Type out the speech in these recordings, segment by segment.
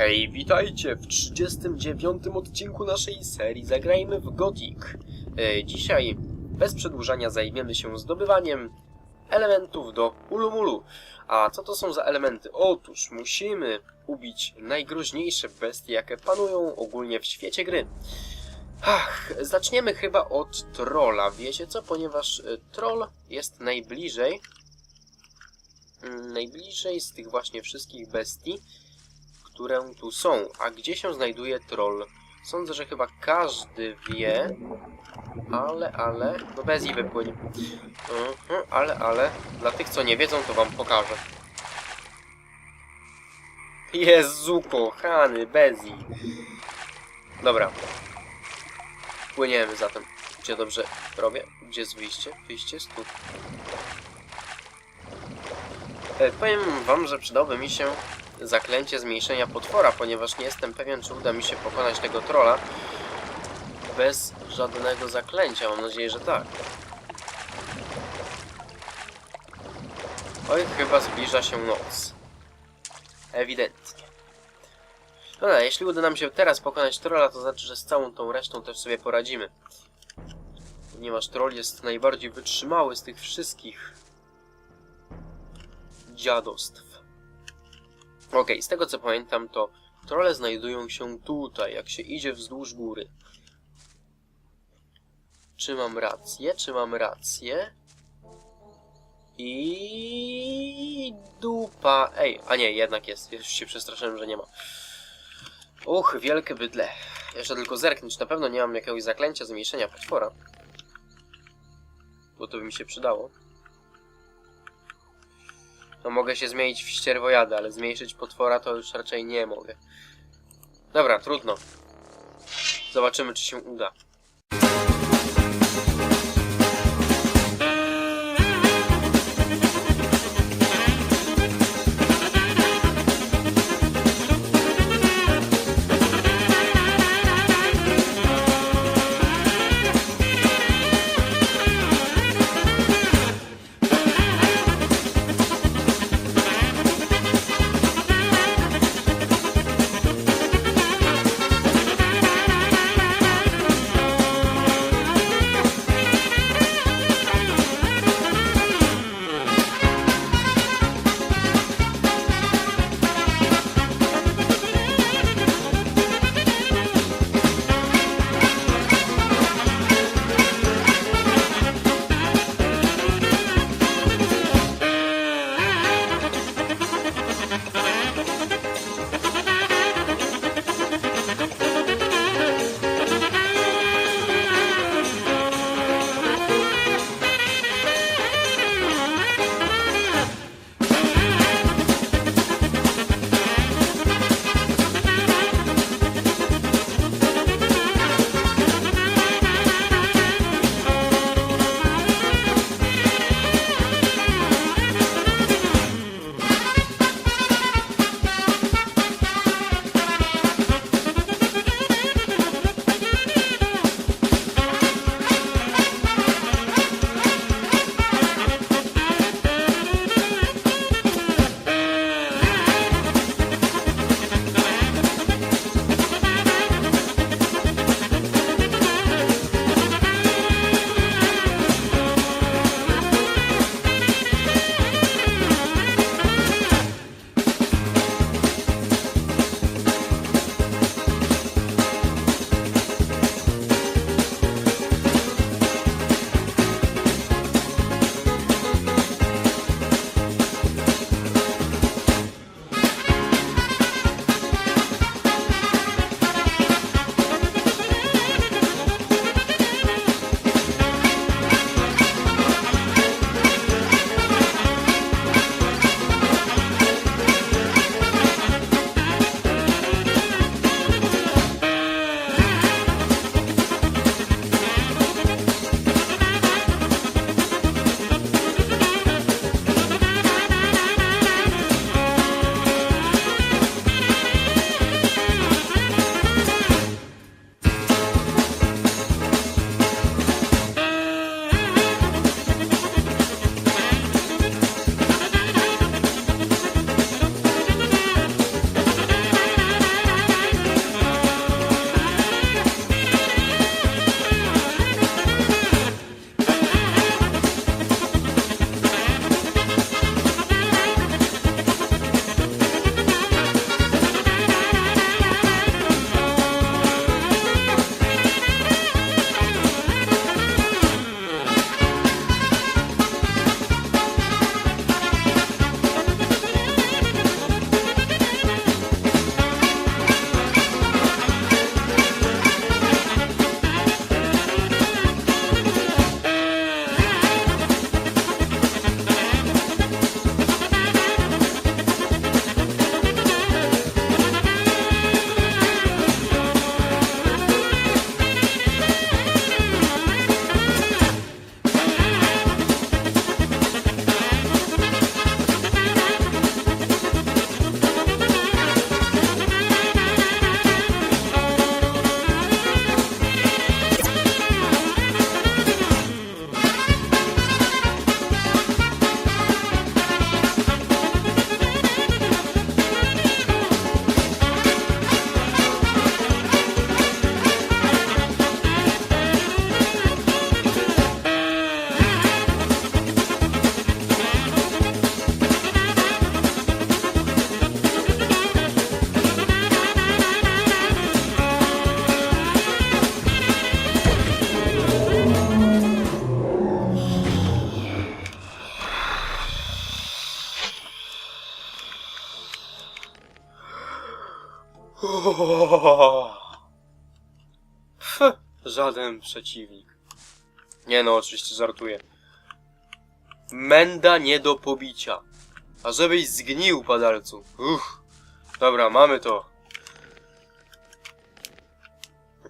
Hej, witajcie w 39 odcinku naszej serii Zagrajmy w Gothic. E, dzisiaj, bez przedłużania, zajmiemy się zdobywaniem elementów do Ulumulu. A co to są za elementy? Otóż musimy ubić najgroźniejsze bestie, jakie panują ogólnie w świecie gry. Ach, zaczniemy chyba od trolla, wiecie co? Ponieważ e, troll jest najbliżej najbliżej z tych właśnie wszystkich bestii które tu są. A gdzie się znajduje troll? Sądzę, że chyba każdy wie, ale, ale, no bez i wypłynie. Mhm, ale, ale, dla tych, co nie wiedzą, to wam pokażę. Jezu, kochany, Bezi. Dobra. Płyniemy zatem. Gdzie dobrze robię? Gdzie jest wyjście? Wyjście tu. E, powiem wam, że przydałby mi się zaklęcie zmniejszenia potwora, ponieważ nie jestem pewien, czy uda mi się pokonać tego trolla bez żadnego zaklęcia. Mam nadzieję, że tak. Oj, chyba zbliża się noc. Ewidentnie. Dobra, jeśli uda nam się teraz pokonać trolla, to znaczy, że z całą tą resztą też sobie poradzimy. Ponieważ troll jest najbardziej wytrzymały z tych wszystkich dziadostw. Okej, z tego co pamiętam, to trole znajdują się tutaj, jak się idzie wzdłuż góry. Czy mam rację? Czy mam rację? I dupa. Ej, a nie, jednak jest. Już się przestraszyłem, że nie ma. Uch, wielkie bydle. Jeszcze tylko zerknąć. Na pewno nie mam jakiegoś zaklęcia zmniejszenia potwora. Bo to by mi się przydało. No mogę się zmienić w ścierwojadę, ale zmniejszyć potwora to już raczej nie mogę. Dobra, trudno. Zobaczymy, czy się uda. Pff, żaden przeciwnik. Nie no, oczywiście żartuję. Menda nie do pobicia. A żebyś zgnił, padalcu. Uff. Dobra, mamy to.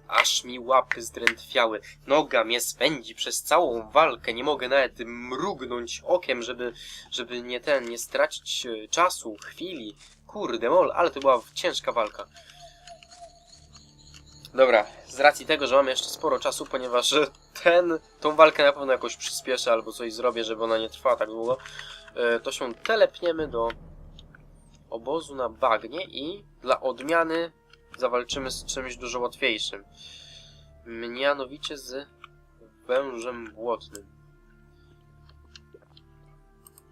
Aż mi łapy zdrętwiały. Noga mnie spędzi przez całą walkę. Nie mogę nawet mrugnąć okiem, żeby, żeby nie ten, nie stracić e, czasu, chwili. Kurde, mol, ale to była ciężka walka. Dobra, z racji tego, że mam jeszcze sporo czasu, ponieważ ten, tą walkę na pewno jakoś przyspieszę albo coś zrobię, żeby ona nie trwała tak długo, e, to się telepniemy do obozu na bagnie i dla odmiany zawalczymy z czymś dużo łatwiejszym. Mianowicie z wężem błotnym.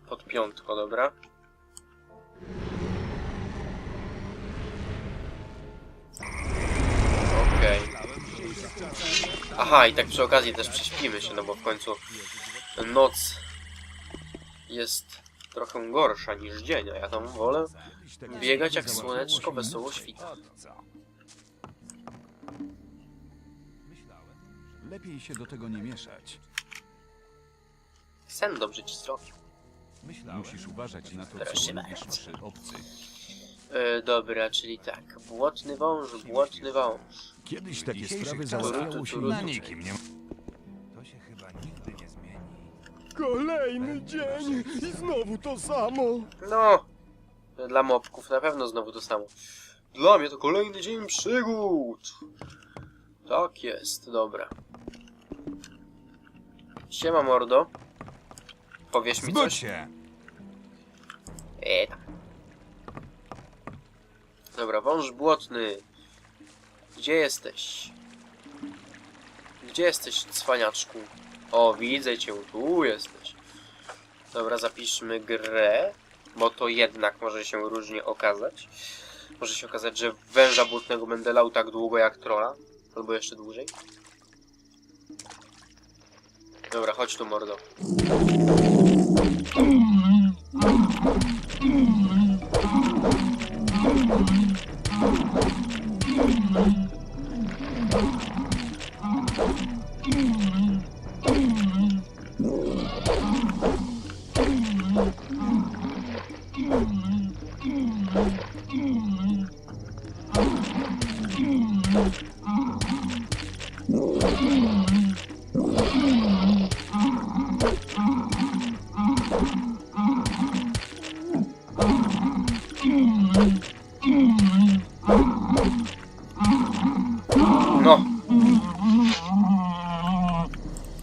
Pod piątko, dobra? Okej. Aha, i tak przy okazji też prześpimy się, no bo w końcu noc jest trochę gorsza niż dzień, a ja tam wolę biegać jak słoneczko wesoło świta. Lepiej się do tego nie mieszać. Sen dobrze ci zrobił. Musisz uważać na to, Proszę co mówisz bardzo. przy obcych. E, dobra, czyli tak. Błotny wąż, błotny wąż. Kiedyś takie sprawy załatwiało się to Na nikim nie... To się chyba nigdy nie zmieni. Kolejny dzień i znowu to samo. No, dla mopków na pewno znowu to samo. Dla mnie to kolejny dzień przygód. Tak jest, dobra. Siema mordo. Powiesz mi Zbudź coś? się! Eee, tam. Dobra, wąż błotny. Gdzie jesteś? Gdzie jesteś, cwaniaczku? O, widzę cię, tu jesteś. Dobra, zapiszmy grę, bo to jednak może się różnie okazać. Może się okazać, że węża błotnego będę lał tak długo jak trola. Albo jeszcze dłużej. Dobra, chodź tu, mordo.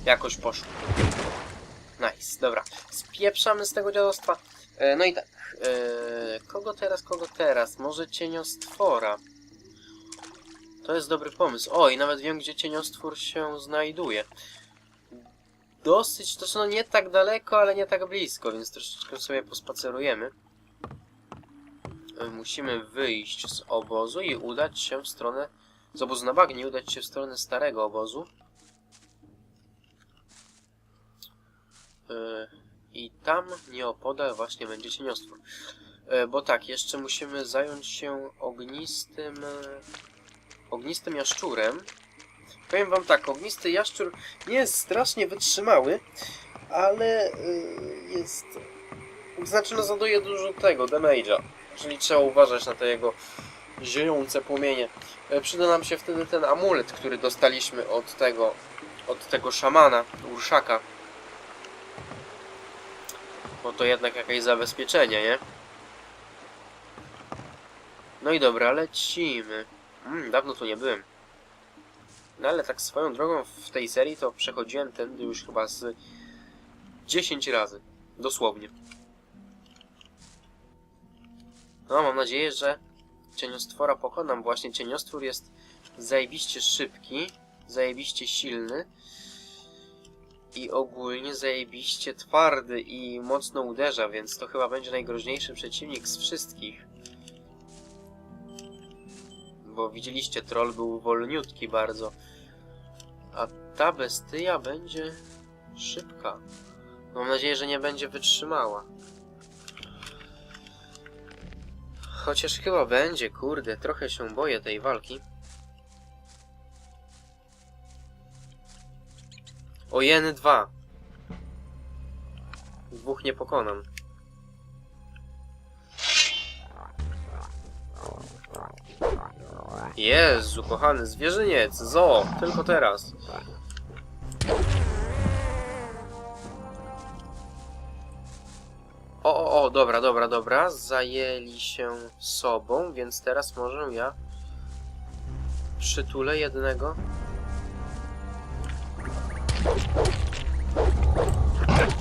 Jakoś poszło. Nice, dobra. Spieprzamy z tego dziadostwa. E, no i tak. E, kogo teraz, kogo teraz? Może cieniostwora. To jest dobry pomysł. O, i nawet wiem, gdzie cieniostwór się znajduje. Dosyć, to no nie tak daleko, ale nie tak blisko, więc troszeczkę sobie pospacerujemy. E, Musimy wyjść z obozu i udać się w stronę z obozu na bagnie udać się w stronę starego obozu. I tam nieopodal właśnie będzie cieniostwór. Yy, bo tak, jeszcze musimy zająć się ognistym... Yy, ognistym jaszczurem. Powiem wam tak, ognisty jaszczur nie jest strasznie wytrzymały, ale yy, jest... Znaczy no zadaje dużo tego, damage'a. Czyli trzeba uważać na te jego ziejące płomienie. Przyda nam się wtedy ten amulet, który dostaliśmy od tego, od tego szamana, urszaka. Bo to jednak jakieś zabezpieczenie, nie? No i dobra, lecimy. Mm, dawno tu nie byłem. No ale tak swoją drogą w tej serii to przechodziłem tędy już chyba z 10 razy. Dosłownie. No, mam nadzieję, że cieniostwora pokonam. Właśnie cieniostwór jest zajebiście szybki, zajebiście silny i ogólnie zajebiście twardy i mocno uderza, więc to chyba będzie najgroźniejszy przeciwnik z wszystkich. Bo widzieliście, troll był wolniutki bardzo, a ta bestia będzie szybka. Mam nadzieję, że nie będzie wytrzymała. chociaż chyba będzie, kurde, trochę się boję tej walki. O jeny dwa. Dwóch nie pokonam. Jezu, kochany zwierzyniec, zo, tylko teraz. O, o, o, dobra, dobra, dobra, zajęli się sobą, więc teraz może ja przytulę jednego.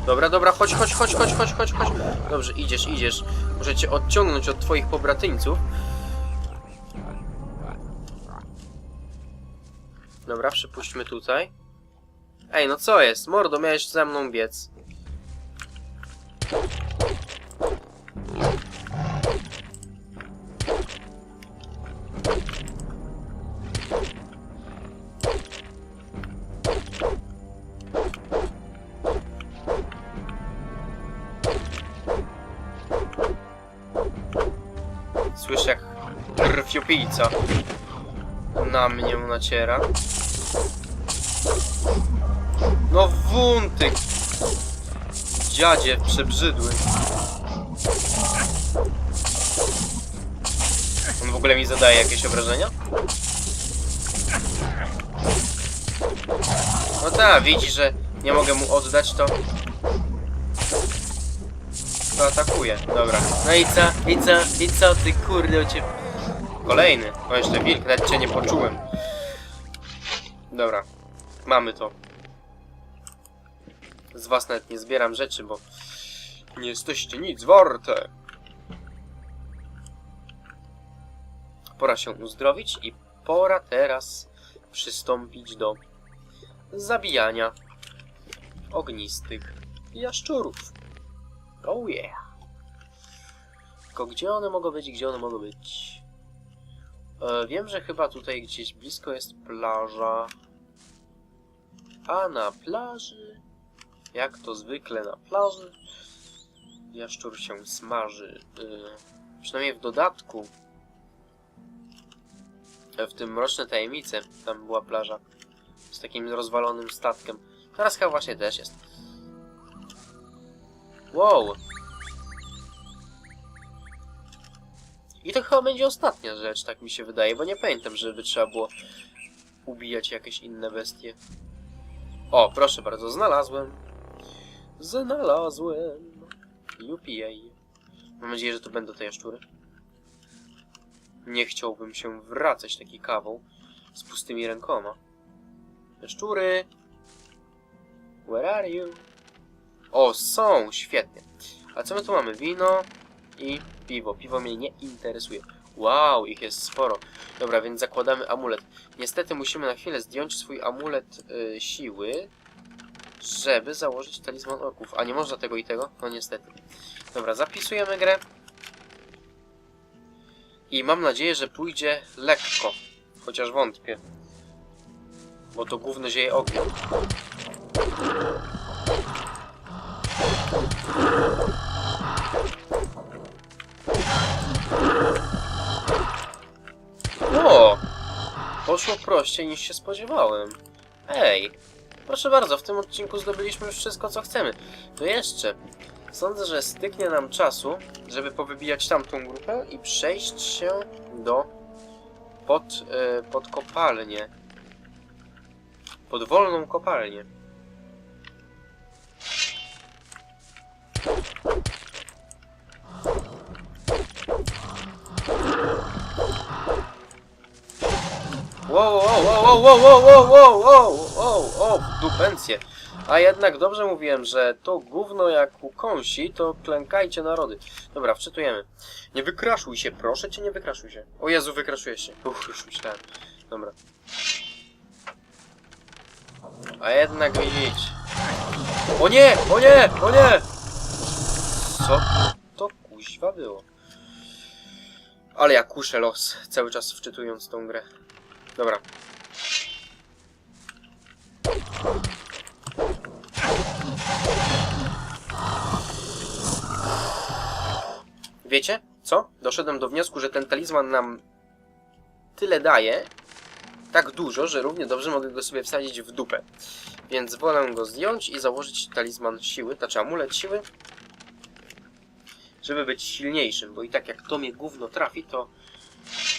Dobra, dobra, chodź, chodź, chodź, chodź, chodź, chodź, chodź. Dobrze, idziesz, idziesz. Muszę cię odciągnąć od twoich pobratyńców. Dobra, przypuśćmy tutaj. Ej, no co jest? Mordo, miałeś ze mną biec. Słyszę jak krwiopijca na mnie naciera. No wunty! Dziadzie przebrzydły. On w ogóle mi zadaje jakieś obrażenia? No tak, widzi, że nie mogę mu oddać, to... atakuje. Dobra. No i co? I co? I co ty kurde ciebie? Kolejny. O, jeszcze wilk. Nawet cię nie poczułem. Dobra. Mamy to. Z was nawet nie zbieram rzeczy, bo nie jesteście nic warte. Pora się uzdrowić i pora teraz przystąpić do zabijania ognistych jaszczurów. Oh yeah. Tylko gdzie one mogą być? Gdzie one mogą być? E, wiem, że chyba tutaj gdzieś blisko jest plaża. A na plaży, jak to zwykle na plaży, jaszczur się smaży. E, przynajmniej w dodatku. W tym Mroczne Tajemnice tam była plaża z takim rozwalonym statkiem. Teraz chyba właśnie też jest. Wow! I to chyba będzie ostatnia rzecz, tak mi się wydaje, bo nie pamiętam, żeby trzeba było ubijać jakieś inne bestie. O, proszę bardzo, znalazłem. Znalazłem. Jupi Mam nadzieję, że to będą te jaszczury. Nie chciałbym się wracać taki kawał z pustymi rękoma. Jaszczury! Where are you? O, są! Świetnie. A co my tu mamy? Wino i piwo. Piwo mnie nie interesuje. Wow, ich jest sporo. Dobra, więc zakładamy amulet. Niestety musimy na chwilę zdjąć swój amulet y, siły, żeby założyć talizman orków. A nie można tego i tego? No niestety. Dobra, zapisujemy grę. I mam nadzieję, że pójdzie lekko. Chociaż wątpię. Bo to gówno zieje ognia. Poszło prościej niż się spodziewałem. Ej, proszę bardzo, w tym odcinku zdobyliśmy już wszystko co chcemy. To jeszcze. Sądzę, że styknie nam czasu, żeby powybijać tamtą grupę i przejść się do pod, e, pod kopalnię. Pod wolną kopalnię. Wow, wow, wow, wow, wow, wow, wow, dupencję. A jednak dobrze mówiłem, że to gówno jak ukąsi, to klękajcie narody. Dobra, wczytujemy. Nie wykraszuj się, proszę cię, nie wykraszuj się. O Jezu, wykraszujesz się. Uff, już myślałem. Dobra. A jednak widzieć. O nie, o nie, o nie! Co to kuźwa było? Ale ja kuszę los, cały czas wczytując tą grę. Dobra. Wiecie? co? Doszedłem do wniosku, że ten talizman nam tyle daje, tak dużo, że równie dobrze mogę go sobie wsadzić w dupę. Więc wolę go zdjąć i założyć talizman siły, znaczy amulet siły, żeby być silniejszym, bo i tak jak to mnie gówno trafi, to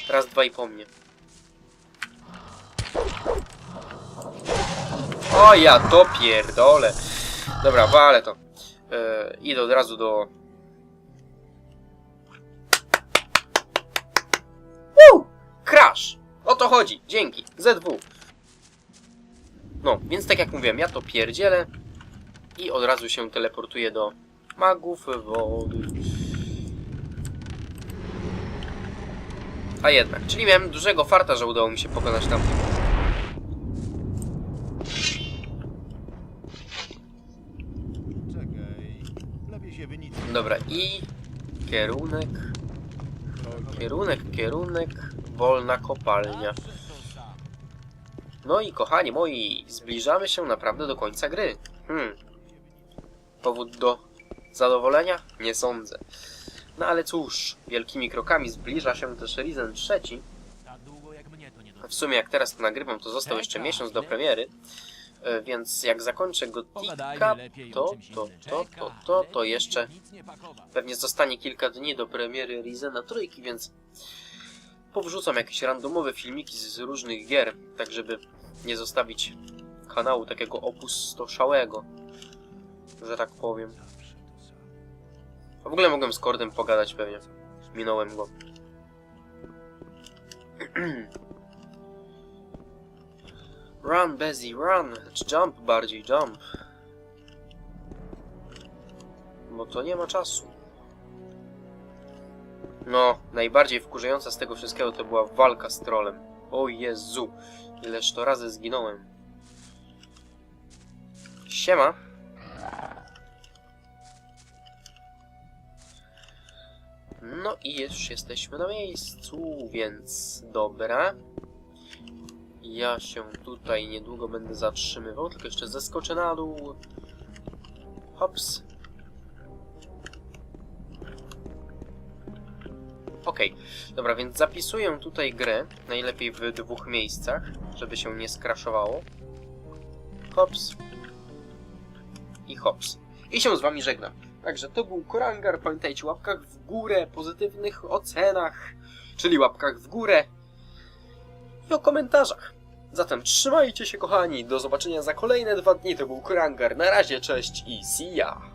raz, dwa i po mnie. O ja to pierdolę. Dobra, walę to. Yy, idę od razu do... Woo! Crash! O to chodzi, dzięki. ZW. No, więc tak jak mówiłem, ja to pierdzielę i od razu się teleportuję do magów wody. A jednak, czyli miałem dużego farta, że udało mi się pokonać tamtych. Czekaj. Lepiej się wynić. Dobra, i kierunek, kierunek, kierunek, wolna kopalnia. No i kochani moi, zbliżamy się naprawdę do końca gry. Hmm. Powód do zadowolenia? Nie sądzę. No ale cóż, wielkimi krokami zbliża się też Risen trzeci. W sumie jak teraz to nagrywam, to został jeszcze miesiąc do premiery. E, Więc jak zakończę Gotika, to, to, to, to, to, to jeszcze pewnie zostanie kilka dni do premiery Risena trójki, więc powrzucam jakieś randomowe filmiki z różnych gier, tak żeby nie zostawić kanału takiego opustoszałego, że tak powiem. A w ogóle mogłem z Kordem pogadać pewnie. Minąłem go. run, Bezzy, run! Czy jump bardziej, jump. Bo to nie ma czasu. No, najbardziej wkurzająca z tego wszystkiego to była walka z trolem. O Jezu, ileż to razy zginąłem. Siema. No i już jesteśmy na miejscu, więc dobra. Ja się tutaj niedługo będę zatrzymywał, tylko jeszcze zeskoczę na dół. Hops. Okej, dobra, więc zapisuję tutaj grę, najlepiej w dwóch miejscach, żeby się nie skraszowało. Hops. I hops. I się z wami żegnam. Także to był Korangar, pamiętajcie, łapkach w górę, pozytywnych ocenach, czyli łapkach w górę i o komentarzach. Zatem trzymajcie się kochani, do zobaczenia za kolejne dwa dni, to był Korangar, na razie, cześć i see ya!